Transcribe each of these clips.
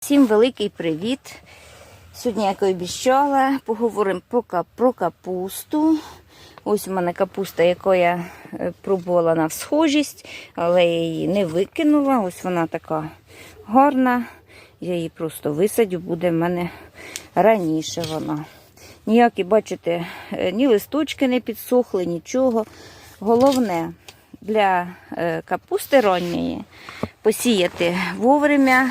Всім великий привіт! Сьогодні, як і обіцяла, поговоримо про, капусту. Ось у мене капуста, яку я е, пробувала на всхожість, але я її не викинула. Ось вона така гарна. Я її просто висадю, буде в мене раніше вона. Ніякі, бачите, е, ні листочки не підсохли, нічого. Головне для е, капусти ранньої посіяти вовремя.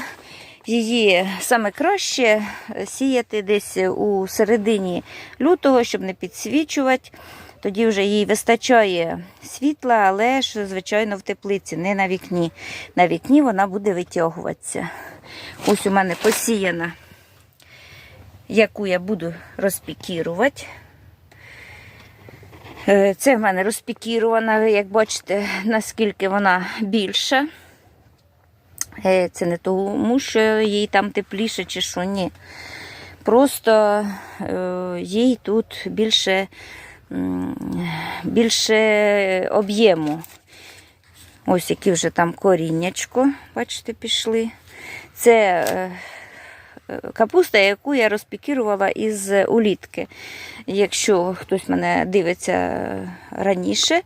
Її саме краще сіяти десь у середині лютого, щоб не підсвічувати. Тоді вже їй вистачає світла, але ж, звичайно, в теплиці, не на вікні. На вікні вона буде витягуватися. Ось у мене посіяна, яку я буду розпікірувати. Е, Це в мене розпікірована, як бачите, наскільки вона більша. Е, Це не тому, що їй там тепліше чи що, ні. Просто е, їй тут більше, більше об'єму. Ось які вже там коріннячко, бачите, пішли. Це е, капуста, яку я розпікірувала із улітки. Якщо хтось мене дивиться раніше,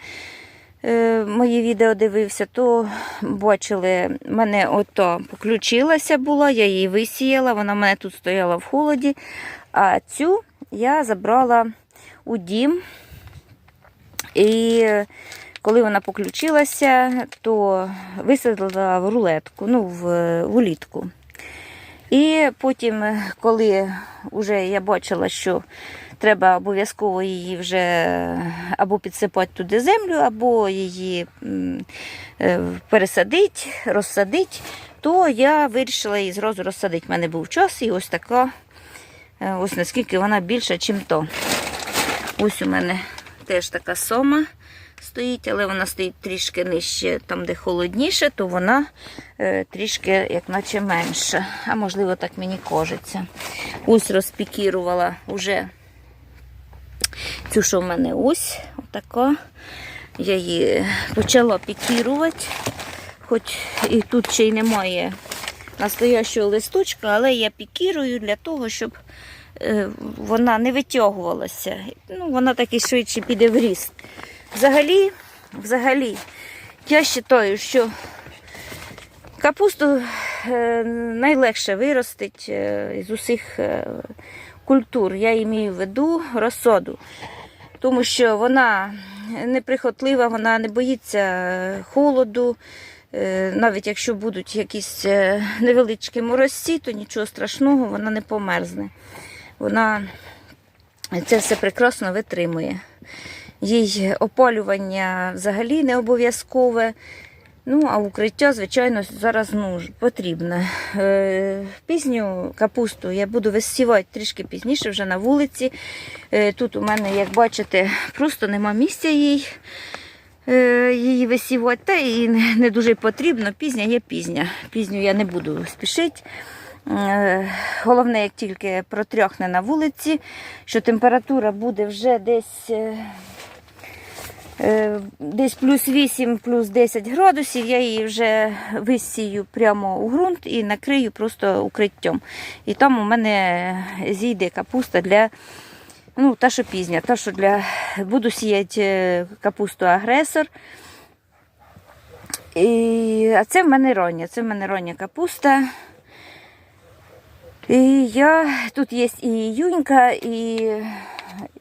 мої відео дивився, то бачили, мене ото поключилася була, я її висіяла, вона в мене тут стояла в холоді. А цю я забрала у дім. І коли вона поключилася, то висадила в рулетку, ну, в, в улітку. І потім, коли вже я бачила, що треба обов'язково її вже або підсипати туди землю, або її е, пересадити, розсадити, то я вирішила її зразу розсадити. У мене був час, і ось така, е, ось наскільки вона більша, ніж то. Ось у мене теж така сома стоїть, але вона стоїть трішки нижче, там, де холодніше, то вона е, трішки, як наче менша. А можливо, так мені кажеться. Ось розпікірувала вже цю, що в мене ось, отака. Я її почала пікірувати, хоч і тут ще й немає настоящого листочка, але я пікірую для того, щоб е, вона не витягувалася. Ну, вона так і швидше піде в ріст. Взагалі, взагалі, я вважаю, що капусту е, найлегше виростить е, з усіх культур. Я імію в виду розсоду, тому що вона неприхотлива, вона не боїться холоду. Е, Навіть якщо будуть якісь е, невеличкі морозці, то нічого страшного, вона не померзне. Вона це все прекрасно витримує. Їй опалювання взагалі не обов'язкове. Ну, а укриття, звичайно, зараз ну, потрібне. Е, пізню капусту я буду висівати трішки пізніше, вже на вулиці. Е, тут у мене, як бачите, просто нема місця їй. е, Її висівати, та і не дуже потрібно. Пізня є пізня. Пізню я не буду спішити. Головне, як тільки протрьохне на вулиці, що температура буде вже десь десь плюс 8, плюс 10 градусів, я її вже висію прямо у ґрунт і накрию просто укриттям. І там у мене зійде капуста для, ну, та, що пізня, та, що для, буду сіяти е, капусту агресор. І, а це в мене роння, це в мене роння капуста. І я, тут є і юнька, і,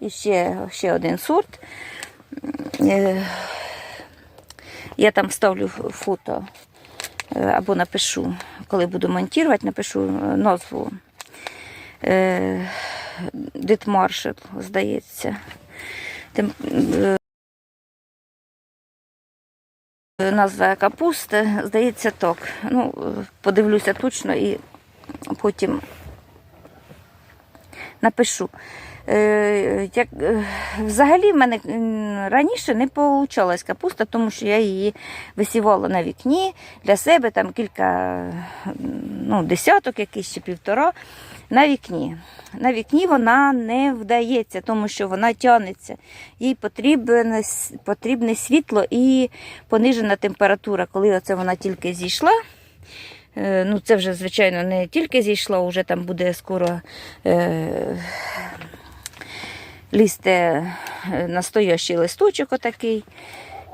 і ще, ще один сорт. Е, Я там ставлю фото е, або напишу, коли буду монтувати, напишу е, назву Дитмаршал, здається. Тим, Назва капусти, здається, так. Ну, подивлюся точно і потім напишу. Е, як, е, взагалі в мене раніше не вийшла капуста, тому що я її висівала на вікні для себе там кілька ну, десяток, якийсь чи півтора на вікні. На вікні вона не вдається, тому що вона тягнеться. Їй потрібне, потрібне світло і понижена температура. Коли оце вона тільки зійшла, Е, Ну, це вже, звичайно, не тільки зійшло, вже там буде скоро е, лізти е, настоящий листочок отакий.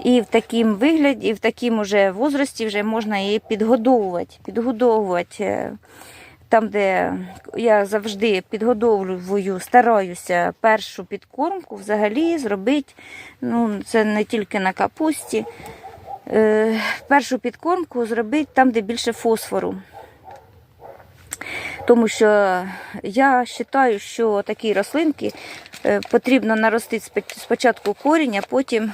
І в такому вигляді, і в такому вже возрасті вже можна її підгодовувати. підгодовувати. е, Там, де я завжди підгодовую, стараюся першу підкормку взагалі зробити. Ну, це не тільки на капусті. Е, першу підкормку зробити там, де більше фосфору. Тому що я вважаю, що такі рослинки е, потрібно наростити спочатку корінь, а потім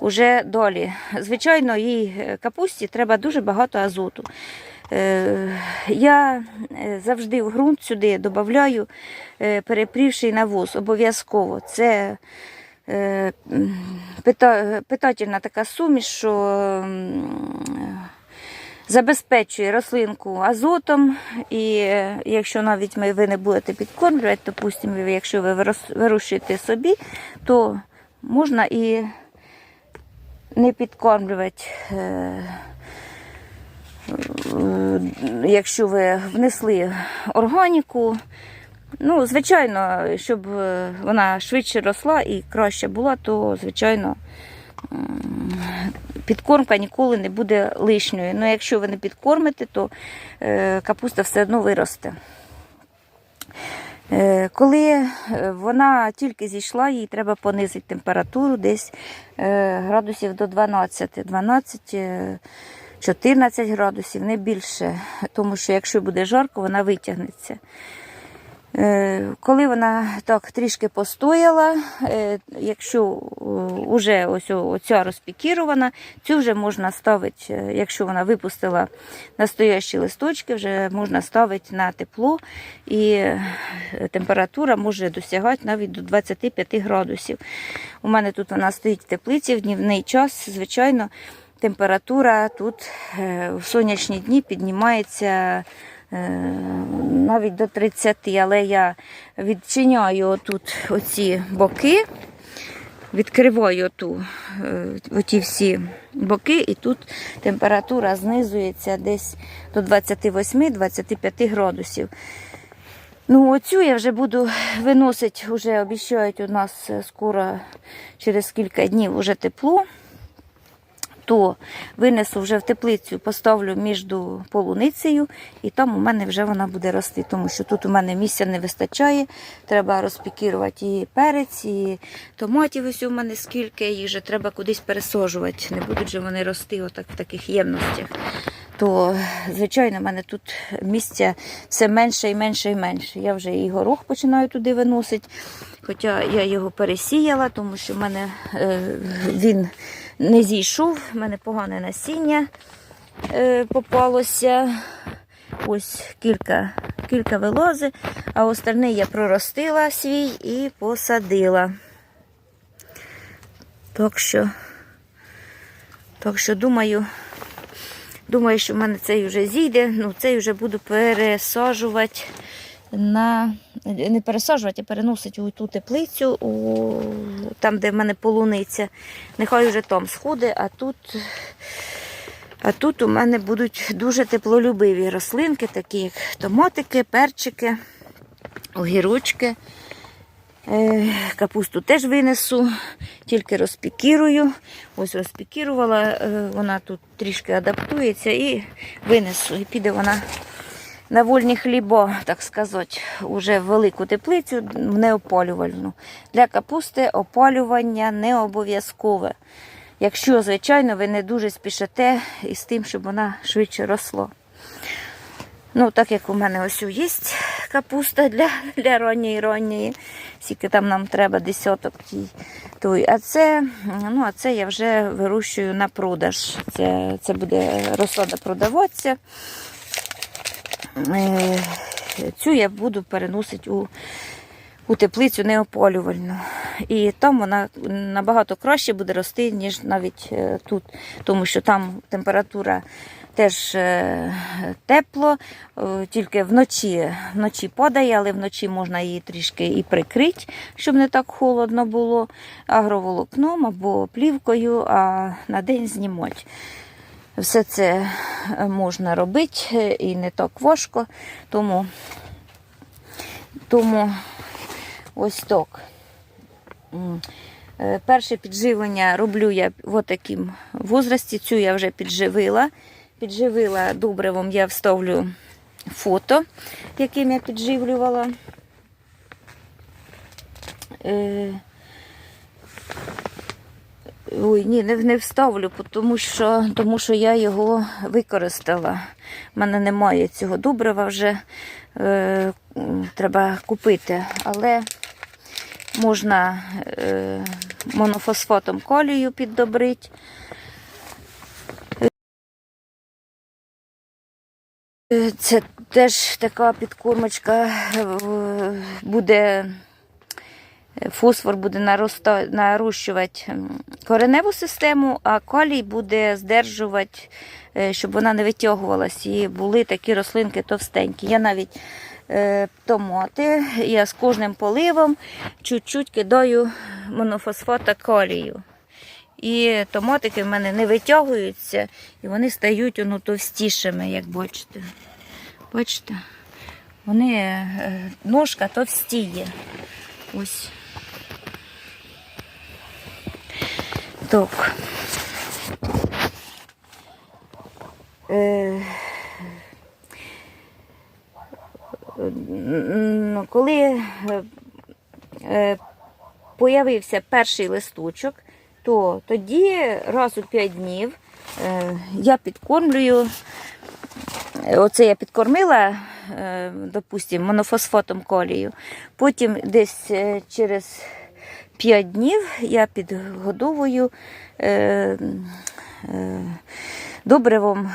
уже далі. Звичайно, їй е, капусті треба дуже багато азоту. Е, Я завжди в ґрунт сюди додаю перепрівший навоз. Обов'язково. Це питательна така суміш, що забезпечує рослинку азотом, і е, якщо навіть ви не будете підкормлювати, допустимо, якщо ви вирощуєте собі, то можна і не підкормлювати. е, е, Якщо ви внесли органіку, ну, звичайно, щоб вона швидше росла і краще була, то, звичайно, підкормка ніколи не буде лишньою. Ну, якщо ви не підкормите, то е, капуста все одно виросте. Е, Коли е, вона тільки зійшла, їй треба понизити температуру десь градусів до 12, 12, е, 14 градусів, не більше. Тому що якщо буде жарко, вона витягнеться. Е, Коли вона так трішки постояла, е, якщо вже ось оця розпікірована, цю вже можна ставити, е, якщо вона випустила настоящі листочки, вже можна ставити на тепло, і е, температура може досягати навіть до 25 градусів. У мене тут вона стоїть в теплиці в днівний час, звичайно. Температура тут е, в сонячні дні піднімається е, навіть до 30, але я відчиняю отут оці боки, відкриваю ту, оті всі боки, і тут температура знизується десь до 28-25 градусів. Ну, оцю я вже буду виносити, вже обіцяють у нас е, скоро через кілька днів уже тепло то винесу вже в теплицю, поставлю між полуницею, і там у мене вже вона буде рости, тому що тут у мене місця не вистачає. Треба розпікірувати і перець, і томатів ось у мене скільки, їх же треба кудись пересаджувати. Не будуть же вони рости отак в таких ємностях. То, звичайно, в мене тут місця все менше і менше і менше. Я вже і горох починаю туди виносити. Хоча я його пересіяла, тому що в мене е, він не зійшов, в мене погане насіння е, попалося. Ось кілька, кілька вилози, а остальне я проростила свій і посадила. Так що, так що думаю, думаю, що в мене цей вже зійде, ну цей вже буду пересаджувати на не пересаджувати, а переносити у ту теплицю, у, там, де в мене полуниця. Нехай вже там сходить, а тут, а тут у мене будуть дуже теплолюбиві рослинки, такі як томатики, перчики, огірочки. Е, Капусту теж винесу, тільки розпікірую. Ось розпікірувала, е, вона тут трішки адаптується і винесу. І піде вона на вольні хліба, так сказати, уже велику теплицю, в неопалювальну. Для капусти опалювання не обов'язкове. Якщо, звичайно, ви не дуже спішите із тим, щоб вона швидше росла. Ну, так як у мене ось є капуста для, для ранньої ранньої, скільки там нам треба десяток тій. Той. А це, ну, а це я вже вирощую на продаж. Це, це буде розсада продаватися. Е, Цю я буду переносити у, у теплицю неопалювальну. І там вона набагато краще буде рости, ніж навіть е, тут, тому що там температура теж е, тепло, тільки вночі, вночі падає, але вночі можна її трішки і прикрити, щоб не так холодно було, агроволокном або плівкою, а на день знімати. Все це е, можна робити е, і не так важко, тому, тому ось так. Е, Перше підживлення роблю я в таким возрасті. Цю я вже підживила. Підживила добривом, я вставлю фото, яким я підживлювала. Ой, ні, не, не вставлю, тому що, тому що я його використала. У мене немає цього добрива вже. Е, треба купити. Але можна е, монофосфатом колію піддобрити. Е, Це теж така підкормочка е, буде. Фосфор буде нарощувати кореневу систему, а калій буде здержувати, е, щоб вона не витягувалась. І були такі рослинки товстенькі. Я навіть е, томати, я з кожним поливом чуть-чуть кидаю монофосфата калію. І томатики в мене не витягуються, і вони стають воно, товстішими, як бачите. Бачите? Вони е, ножка товстіє. Ось. Так. Е, коли е, е, появився перший листочок, то тоді раз у 5 днів я підкормлюю. Оце я підкормила, допустимо, монофосфатом колію. Потім десь через 5 днів я підгодовую е, е, добривом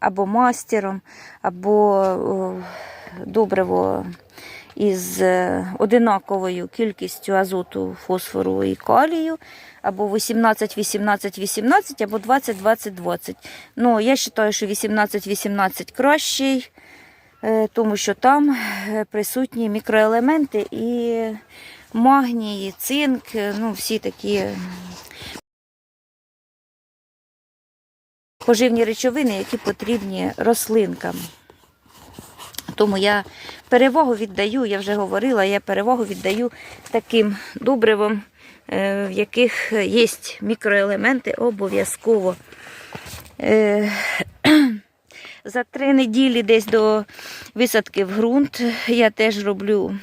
або мастером, або добриво із е, одинаковою кількістю азоту, фосфору і калію, або 18, 18, 18, або 20, 20, 20. Ну, я вважаю, що 18, 18 кращий, е, тому що там е, присутні мікроелементи і магній, цинк, е, ну, всі такі поживні речовини, які потрібні рослинкам. Тому я перевагу віддаю, я вже говорила, я перевагу віддаю таким добривам, е, в яких є мікроелементи обов'язково. Е, За три неділі десь до висадки в ґрунт я теж роблю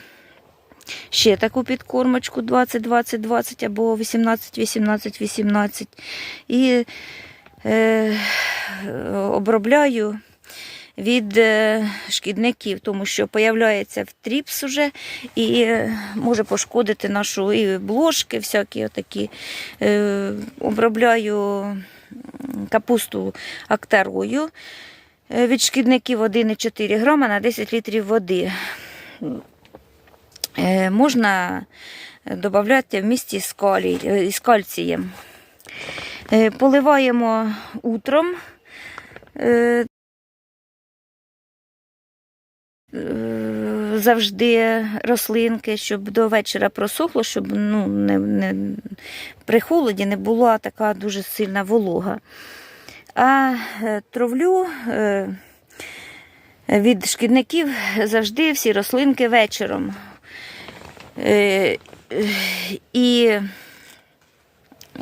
ще таку підкормочку 20-20-20 або 18-18-18. І е, обробляю від е, шкідників, тому що появляється в тріпс уже і е, може пошкодити нашу і бложки, всякі отакі. Е, Обробляю капусту актарою е, від шкідників 1,4 грама на 10 літрів води. Е, Можна додати в місті з, е, з кальцієм. Е, Поливаємо утром. Е, е, Завжди рослинки, щоб до вечора просохло, щоб ну, не, не, при холоді не була така дуже сильна волога. А е, травлю е, від шкідників завжди всі рослинки вечором. Е, І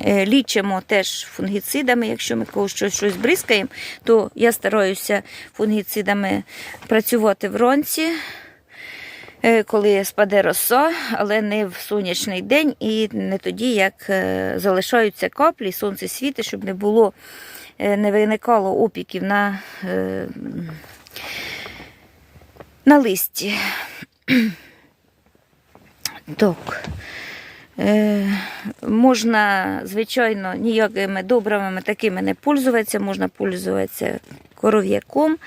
е, лічимо теж фунгіцидами. Якщо ми когось щось, бризкаємо, то я стараюся фунгіцидами працювати вранці, е, коли спаде роса, але не в сонячний день і не тоді, як залишаються каплі, сонце світить, щоб не було, не виникало опіків на, на листі. Так. Е, можна, звичайно, ніякими добривами такими не пользуватися, можна пользуватися коров'яком,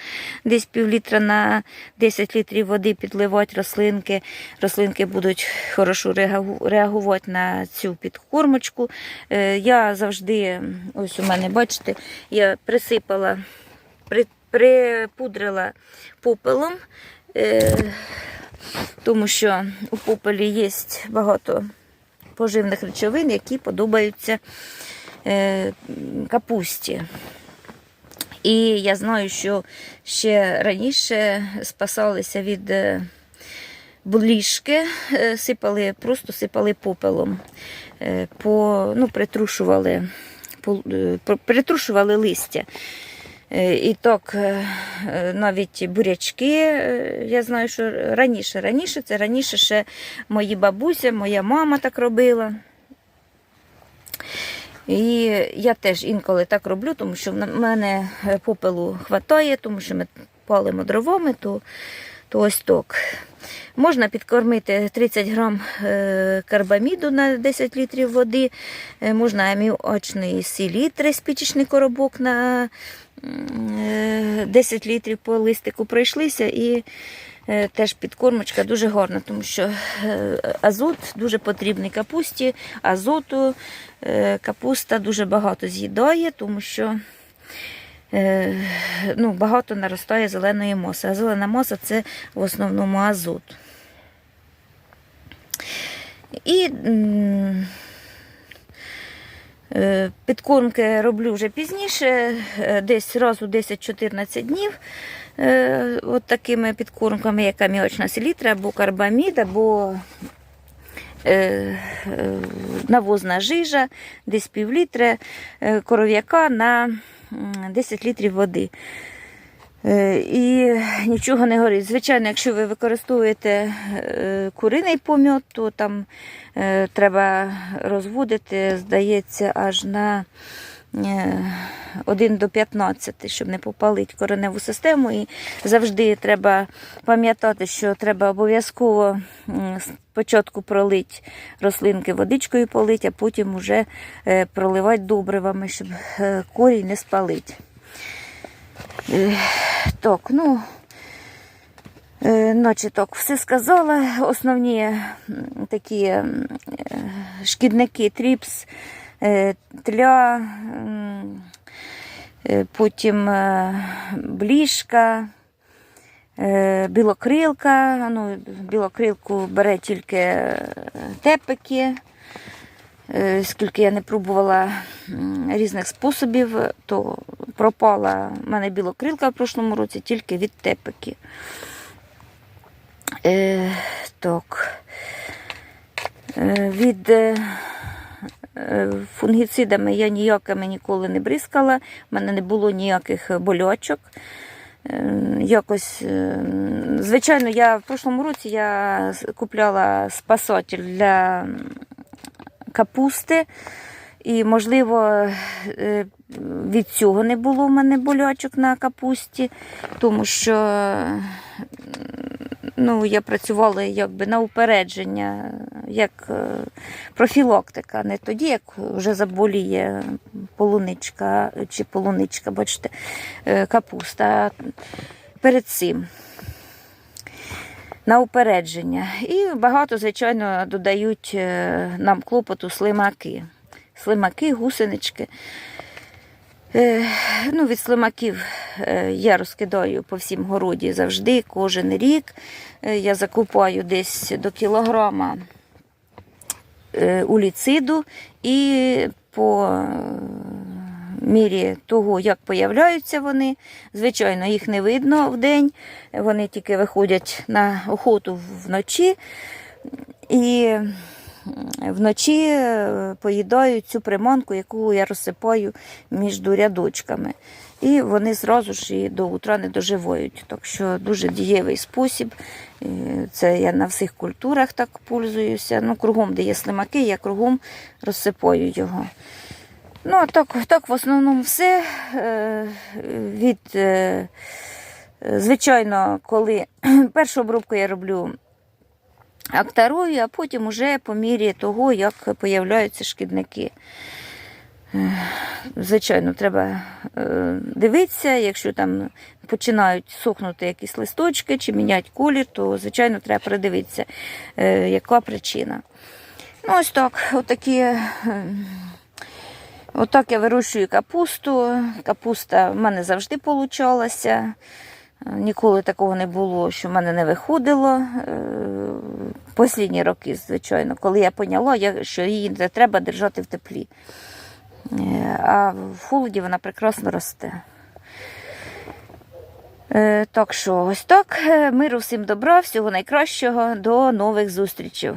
десь пів літра на 10 літрів води підливати рослинки. Рослинки будуть хорошо реагувати на цю підкормочку. Е, я завжди, ось у мене, бачите, я присипала, при, припудрила попелом. Е, тому що у попелі є багато поживних речовин, які подобаються е, капусті. І я знаю, що ще раніше спасалися від е, бліжки, е, сипали, просто сипали попелом, по, ну, притрушували, притрушували листя. Е, І так, е, навіть бурячки, е, я знаю, що раніше, раніше, це раніше ще мої бабуся, моя мама так робила. І я теж інколи так роблю, тому що в мене попелу хватає, тому що ми палимо дровами, то, то ось так. Можна підкормити 30 грам карбаміду на 10 літрів води, можна аміочної селітри, спічечний коробок на 10 літрів по листику пройшлися і е, теж підкормочка дуже гарна, тому що е, азот дуже потрібний капусті, азоту е, капуста дуже багато з'їдає, тому що е, ну, багато наростає зеленої моси. А зелена моса це в основному азот. І е, підкормки роблю вже пізніше, е, десь разу 10-14 днів. е, От такими підкормками, як аміочна селітра, або карбамід, або е, е, навозна жижа, десь пів літра е, коров'яка на 10 літрів води. Е, І нічого не горить. Звичайно, якщо ви використовуєте е, куриний поміт, то там е, треба розводити, здається, аж на е, 1 до 15, щоб не попалити кореневу систему. І завжди треба пам'ятати, що треба обов'язково спочатку пролити рослинки водичкою полить, а потім вже проливати добривами, щоб корінь не спалить. Так, ну, е, наче так, все сказала. Основні такі е, шкідники тріпс, е, тля, потім бліжка, білокрилка. Ну, білокрилку бере тільки тепики. Е, Скільки я не пробувала різних способів, то пропала в мене білокрилка в прошлому році тільки від тепики. Е, так. Е, від е, е, фунгіцидами я ніякими ніколи не бризкала, в мене не було ніяких болячок. Е, Якось, звичайно, я в прошлому році я купляла спасатель для капусти. І, можливо, е, від цього не було в мене болячок на капусті, тому що ну, я працювала якби на упередження, як е, профілактика, не тоді, як вже заболіє полуничка чи полуничка, бачите, е, капуста. Перед цим на упередження. І багато, звичайно, додають е, нам клопоту слимаки. Слимаки, гусенички. Е, Ну, від слимаків е, я розкидаю по всім городі завжди, кожен рік. Я закупаю десь до кілограма уліциду і по мірі того, як появляються вони. Звичайно, їх не видно вдень, вони тільки виходять на охоту вночі. І вночі е, поїдають цю приманку, яку я розсипаю між рядочками. І вони зразу ж і до утра не доживають. Так що дуже дієвий спосіб. Це я на всіх культурах так пользуюся. Ну, кругом, де є слимаки, я кругом розсипаю його. Ну, а так, так в основному все. Е, Від, е, звичайно, коли першу обробку я роблю актарою, а потім уже по мірі того, як появляються шкідники. Е, Звичайно, треба дивитися, якщо там починають сохнути якісь листочки чи міняти колір, то, звичайно, треба придивитися, яка причина. Ну, ось так, отакі. Е, Отак я вирощую капусту. Капуста в мене завжди получалася. Е, Ніколи такого не було, що в мене не виходило. Е, Послідні роки, звичайно, коли я поняла, що її не треба держати в теплі. Е, А в холоді вона прекрасно росте. Е, Так що ось так. Е, Миру всім добра, всього найкращого, до нових зустрічей.